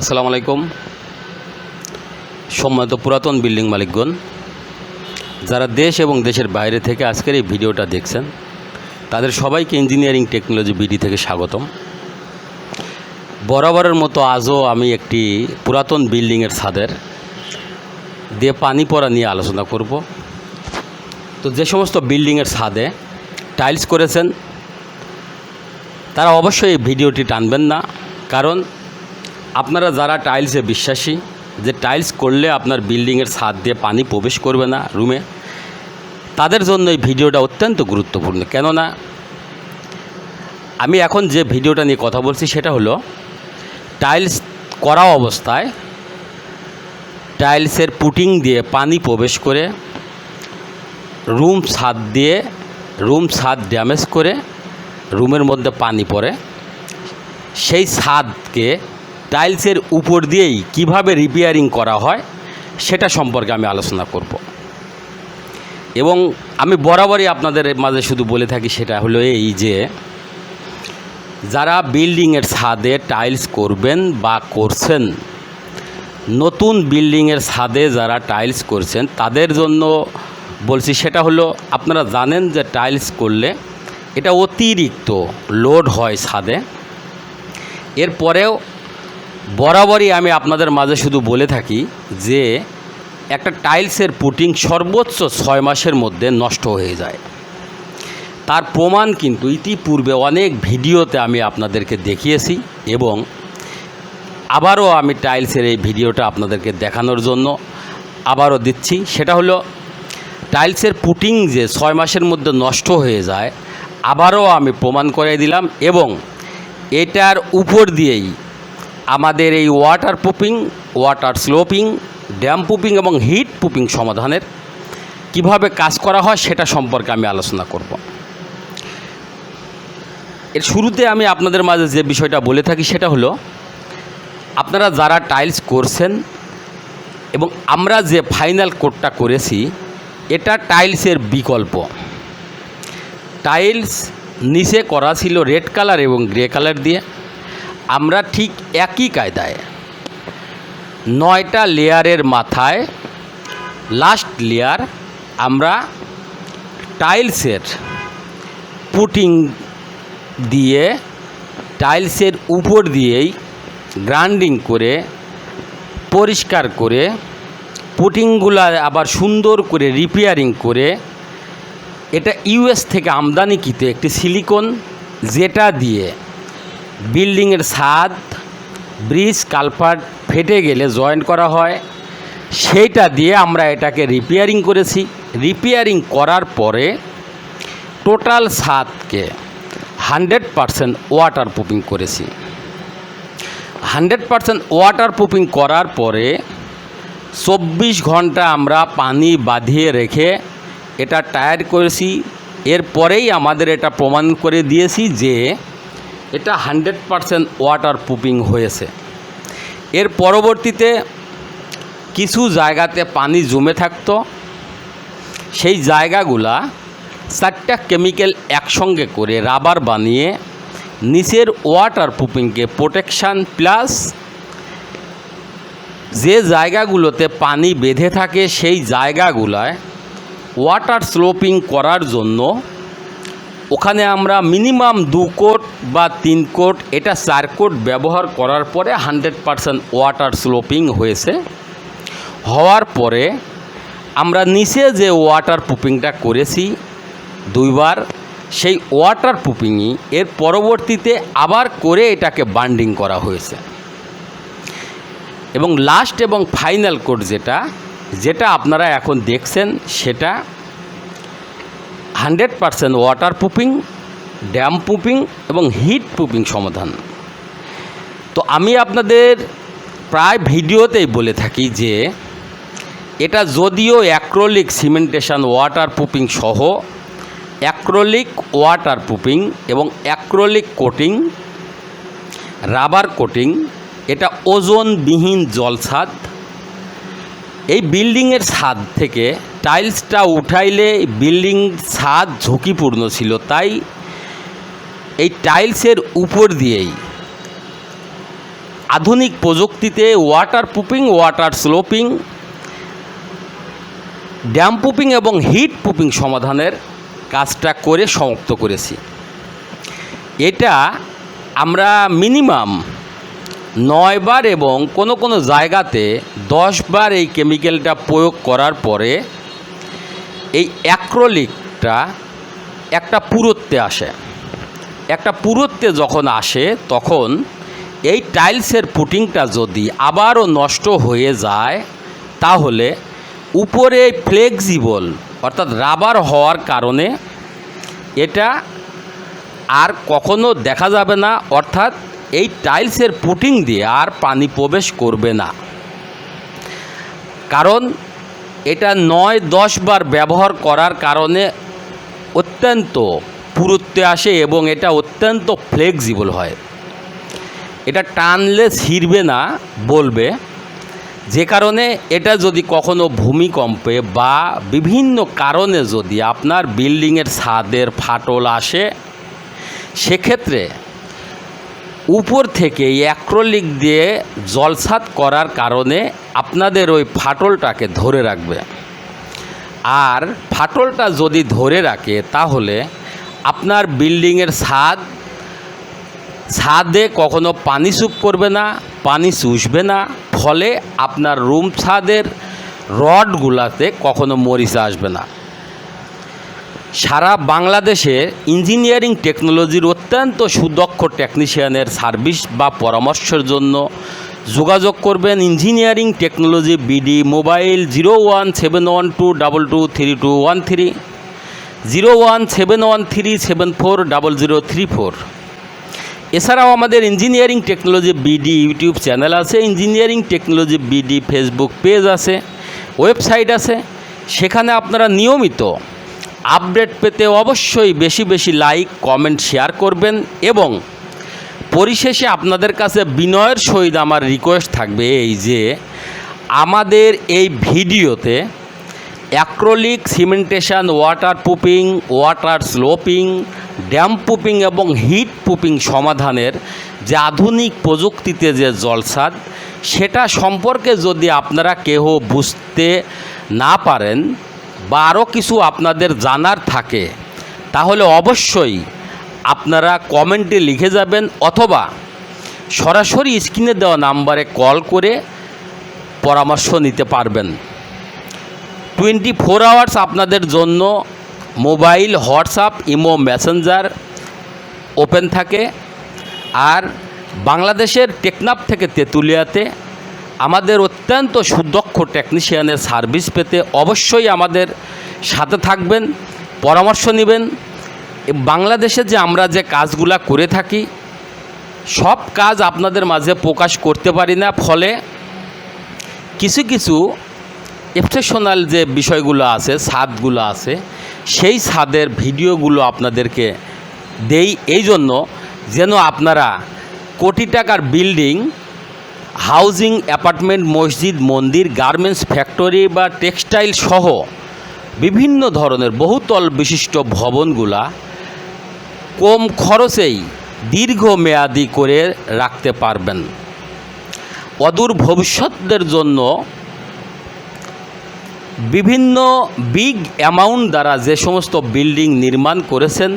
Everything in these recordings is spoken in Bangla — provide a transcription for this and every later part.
আসসালামু আলাইকুম। সম্মানিত পুরাতন বিল্ডিং মালিকগণ, যারা দেশ এবং দেশের বাইরে থেকে আজকের এই ভিডিওটা দেখছেন, তাদের সবাইকে ইঞ্জিনিয়ারিং টেকনোলজি বিডি থেকে স্বাগতম। বরাবরের মতো আজও আমি একটি পুরাতন বিল্ডিংয়ের ছাদের দিয়ে পানি পড়া নিয়ে আলোচনা করব। তো যে সমস্ত বিল্ডিংয়ের ছাদে টাইলস করেছেন, তারা অবশ্যই এই ভিডিওটি টানবেন না, কারণ আপনারা যারা টাইলসে বিশ্বাসী, যে টাইলস করলে আপনার বিল্ডিংয়ের ছাদ দিয়ে পানি প্রবেশ করবে না রুমে তাদের জন্য এই ভিডিওটা অত্যন্ত গুরুত্বপূর্ণ। কেননা, আমি এখন যে ভিডিওটা নিয়ে কথা বলছি সেটা হলো টাইলস করা অবস্থায় টাইলসের পুটিং দিয়ে পানি প্রবেশ করে রুম ছাদ দিয়ে রুম ছাদ ড্যামেজ করে রুমের মধ্যে পানি পড়ে, সেই ছাদকে টাইলসের উপর দিয়েই কীভাবে রিপেয়ারিং করা হয়, সেটা সম্পর্কে আমি আলোচনা করব। এবং আমি বরাবরই আপনাদের মাঝে শুধু বলে থাকি সেটা হলো এই যে, যারা বিল্ডিংয়ের ছাদে টাইলস করবেন বা করছেন, নতুন বিল্ডিংয়ের ছাদে যারা টাইলস করছেন, তাদের জন্য বলছি সেটা হলো আপনারা জানেন যে টাইলস করলে এটা অতিরিক্ত লোড হয় ছাদে। এরপরেও বরাবরই আমি আপনাদের মাঝে শুধু বলে থাকি যে একটা টাইলসের পুটিং সর্বোচ্চ ছয় মাসের মধ্যে নষ্ট হয়ে যায়। তার প্রমাণ কিন্তু ইতিপূর্বে অনেক ভিডিওতে আমি আপনাদেরকে দেখিয়েছি এবং আবারও আমি টাইলসের এই ভিডিওটা আপনাদেরকে দেখানোর জন্য আবারও দিচ্ছি। সেটা হলো, টাইলসের পুটিং যে ছয় মাসের মধ্যে নষ্ট হয়ে যায়, আবারও আমি প্রমাণ করে দিলাম এবং এটার উপর দিয়েই আমাদের এই ওয়াটার পুপিং ওয়াটার স্লোপিং ড্যাম পুপিং এবং হিট পুপিং সমাধানের কীভাবে কাজ করা হয় সেটা সম্পর্কে আমি আলোচনা করব। এর শুরুতে আমি আপনাদের মাঝে যে বিষয়টা বলে থাকি সেটা হলো, আপনারা যারা টাইলস করছেন এবং আমরা যে ফাইনাল কোডটা করেছি, এটা টাইলসের বিকল্প। টাইলস নিচে করা ছিল রেড কালার এবং গ্রে কালার দিয়ে। আমরা ঠিক একই কায়দায় নয়টা লেয়ারের মাথায় লাস্ট লেয়ার আমরা টাইলসের পুটিং দিয়ে টাইলসের উপর দিয়েই গ্রাইন্ডিং করে পরিষ্কার করে পুটিংগুলো আবার সুন্দর করে রিপেয়ারিং করে এটা ইউএস থেকে আমদানিকৃত একটি সিলিকন যেটা দিয়ে বিল্ডিংয়ের ছাদ, ব্রিজ কালপার্ট ফেটে গেলে জয়েন্ট করা হয়। সেইটা দিয়ে আমরা এটাকে রিপেয়ারিং করেছি। রিপেয়ারিং করার পরে টোটাল ছাদকে হান্ড্রেড পারসেন্ট ওয়াটার প্রুফিং করেছি। হান্ড্রেড পারসেন্ট ওয়াটার প্রুফিং করার পরে চব্বিশ ঘণ্টা আমরা পানি বাঁধিয়ে রেখে এটা টায়ার করেছি। এরপরেই আমাদের এটা প্রমাণ করে দিয়েছি যে এটা হান্ড্রেড পারসেন্ট ওয়াটার প্রুফিং হয়েছে। এর পরবর্তীতে কিছু জায়গাতে পানি জমে থাকতো। সেই জায়গাগুলা চারটা কেমিক্যাল একসঙ্গে করে রাবার বানিয়ে নিচের ওয়াটার প্রুফিংকে প্রোটেকশান প্লাস যে জায়গাগুলোতে পানি বেঁধে থাকে সেই জায়গাগুলায় ওয়াটার স্লোপিং করার জন্য ওখানে আমরা মিনিমাম দু কোট বা তিন কোট, এটা চার কোট ব্যবহার করার পরে হান্ড্রেড পারসেন্ট ওয়াটার স্লোপিং হয়েছে। হওয়ার পরে আমরা নিচে যে ওয়াটার প্রুফিংটা করেছি দুইবার, সেই ওয়াটার প্রুফিংই এর পরবর্তীতে আবার করে এটাকে বান্ডিং করা হয়েছে। এবং লাস্ট এবং ফাইনাল কোড যেটা যেটা আপনারা এখন দেখছেন, সেটা hundred percent water proofing damp proofing এবং হিট প্রুফিং সমাধান। তো আমি আপনাদের প্রায় ভিডিওতেই বলে থাকি যে, এটা যদিও অ্যাক্রোলিক সিমেন্টেশন ওয়াটার প্রুফিং সহ অ্যাক্রোলিক ওয়াটার প্রুফিং এবং অ্যাক্রোলিক কোটিং রাবার কোটিং এটা ওজনবিহীন জলছাদ, এই বিল্ডিংয়ের ছাদ থেকে টাইলসটা উঠাইলে বিল্ডিং ছাদ ঝুঁকিপূর্ণ ছিল, তাই এই টাইলসের উপর দিয়েই আধুনিক প্রযুক্তিতে water proofing water sloping damp proofing এবং হিট প্রুফিং সমাধানের কাজটা করে সমাপ্ত করেছি। এটা আমরা মিনিমাম নয়বার এবং কোনো কোনো জায়গাতে দশবার এই কেমিক্যালটা প্রয়োগ করার পরে এই অ্যাক্রোলিকটা একটা পুরুত্বে আসে। একটা পুরুত্বে যখন আসে, তখন এই টাইলসের পুটিংটা যদি আবারও নষ্ট হয়ে যায়, তাহলে উপরে ফ্লেক্সিবল, অর্থাৎ রাবার হওয়ার কারণে এটা আর কখনো দেখা যাবে না, অর্থাৎ এই টাইলসের পুটিং দিয়ে আর পানি প্রবেশ করবে না। কারণ এটা নয় দশ বার ব্যবহার করার কারণে অত্যন্ত পুরুত্বে আসে এবং এটা অত্যন্ত ফ্লেক্সিবল হয়। এটা টানলে ছিঁড়বে না, বলবে। যে কারণে এটা যদি কখনো ভূমিকম্পে বা বিভিন্ন কারণে যদি আপনার বিল্ডিংয়ের ছাদের ফাটল আসে, সেক্ষেত্রে উপর থেকে অ্যাক্রোলিক দিয়ে জলসাত করার কারণে আপনাদের ওই ফাটলটাকে ধরে রাখবে। আর ফাটলটা যদি ধরে রাখে, তাহলে আপনার বিল্ডিংয়ের ছাদ, ছাদে কখনো পানি স্যুপ করবে না, পানি চুষবে না, ফলে আপনার রুম ছাদের রডগুলাতে কখনো মরিচা আসবে না। সারা বাংলাদেশে ইঞ্জিনিয়ারিং টেকনোলজির অত্যন্ত সুদক্ষ টেকনিশিয়ানের সার্ভিস বা পরামর্শের জন্য যোগাযোগ করবেন engineering technology BD mobile zero one seven one two double two three two one three, zero one seven one three seven four double zero three four. এছাড়াও আমাদের engineering technology BD YouTube channel আছে, engineering technology BD Facebook page আছে, ওয়েবসাইট আছে, সেখানে আপনারা নিয়মিত আপডেট পেতে অবশ্যই বেশি বেশি লাইক, কমেন্ট, শেয়ার করবেন এবং পরিশেষে আপনাদের কাছে বিনয়ের সহিত আমার রিকোয়েস্ট থাকবে এই যে, আমাদের এই ভিডিওতে acrylic cementation water পুপিং water sloping dam পুপিং এবং হিট পুপিং সমাধানের যে আধুনিক প্রযুক্তিতে যে জলসাদ সেটা সম্পর্কে যদি আপনারা কেহ বুঝতে না পারেন বা আরও কিছু আপনাদের জানার থাকে, তাহলে অবশ্যই আপনারা কমেন্টে লিখে যাবেন অথবা সরাসরি স্ক্রিনে দেওয়া নাম্বারে কল করে পরামর্শ নিতে পারবেন। টোয়েন্টি ফোর আওয়ার্স আপনাদের জন্য mobile, WhatsApp, imo, messenger open থাকে। আর বাংলাদেশের টেকনাফ থেকে তেঁতুলিয়াতে আমাদের অত্যন্ত সুদক্ষ টেকনিশিয়ানের সার্ভিস পেতে অবশ্যই আমাদের সাথে থাকবেন, পরামর্শ নেবেন। বাংলাদেশে যে আমরা যে কাজগুলা করে থাকি, সব কাজ আপনাদের মাঝে প্রকাশ করতে পারি না, ফলে কিছু কিছু এক্সেপশনাল যে বিষয়গুলো আছে ছাদগুলো আছে, সেই ছাদের ভিডিওগুলো আপনাদেরকে দেই। এই জন্য যেন আপনারা কোটি টাকার বিল্ডিং হাউজিং অ্যাপার্টমেন্ট, মসজিদ, মন্দির, গার্মেন্টস ফ্যাক্টরি বা টেক্সটাইল সহ বিভিন্ন ধরনের বহুতল বিশিষ্ট ভবনগুলা কম খরচেই দীর্ঘমেয়াদী করে রাখতে পারবেন। অদূর ভবিষ্যতের জন্য বিভিন্ন বিগ অ্যামাউন্ট দ্বারা যে সমস্ত বিল্ডিং নির্মাণ করেছেন,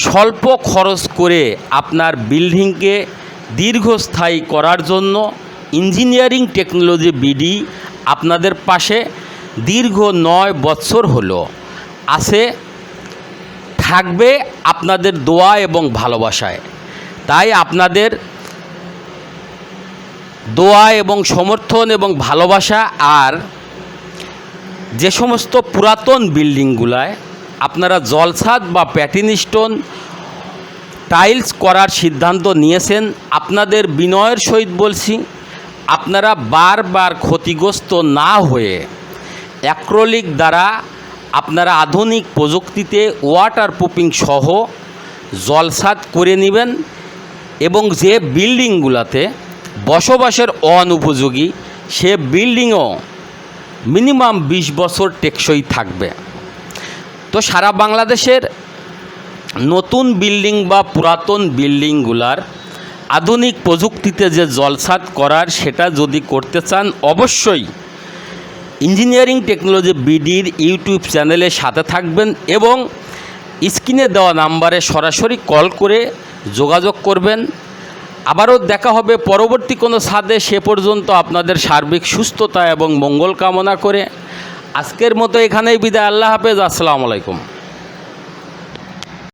স্বল্প খরচ করে আপনার বিল্ডিংকে দীর্ঘস্থায়ী করার জন্য ইঞ্জিনিয়ারিং টেকনোলজি বিডি আপনাদের পাশে দীর্ঘ নয় বৎসর হলো। আছে, থাকবে আপনাদের দোয়া এবং ভালোবাসায়। তাই আপনাদের দোয়া এবং সমর্থন এবং ভালোবাসা আর যে সমস্ত পুরাতন বিল্ডিংগুলায় আপনারা জলছাদ বা প্যাটিন স্টোন টাইলস করার সিদ্ধান্ত নিয়েছেন। আপনাদের বিনয়ের সহিত বলছি, আপনারা বারবার ক্ষতিগ্রস্ত না হয়ে অ্যাক্রোলিক দ্বারা আপনারা আধুনিক প্রযুক্তিতে ওয়াটার প্রুফিং সহ জলসাদ করে নেবেন এবং যে বিল্ডিংগুলোতে বসবাসের অনুপযোগী, সে বিল্ডিংও মিনিমাম বিশ বছর টেকসই থাকবে। তো সারা বাংলাদেশের নতুন বিল্ডিং বা পুরাতন বিল্ডিংগুলার আধুনিক প্রযুক্তিতে যে জলসাদ করার সেটা যদি করতে চান, অবশ্যই ইঞ্জিনিয়ারিং টেকনোলজি বিডির ইউটিউব চ্যানেলে সাথে থাকবেন এবং স্ক্রিনে দেওয়া নাম্বারে সরাসরি কল করে যোগাযোগ করবেন। আবারও দেখা হবে পরবর্তী কোনো ছাদে। সে পর্যন্ত আপনাদের সার্বিক সুস্থতা এবং মঙ্গল কামনা করে। আজকের মতো এখানেই বিদায়। আল্লাহ হাফেজ। আসসালামু আলাইকুম।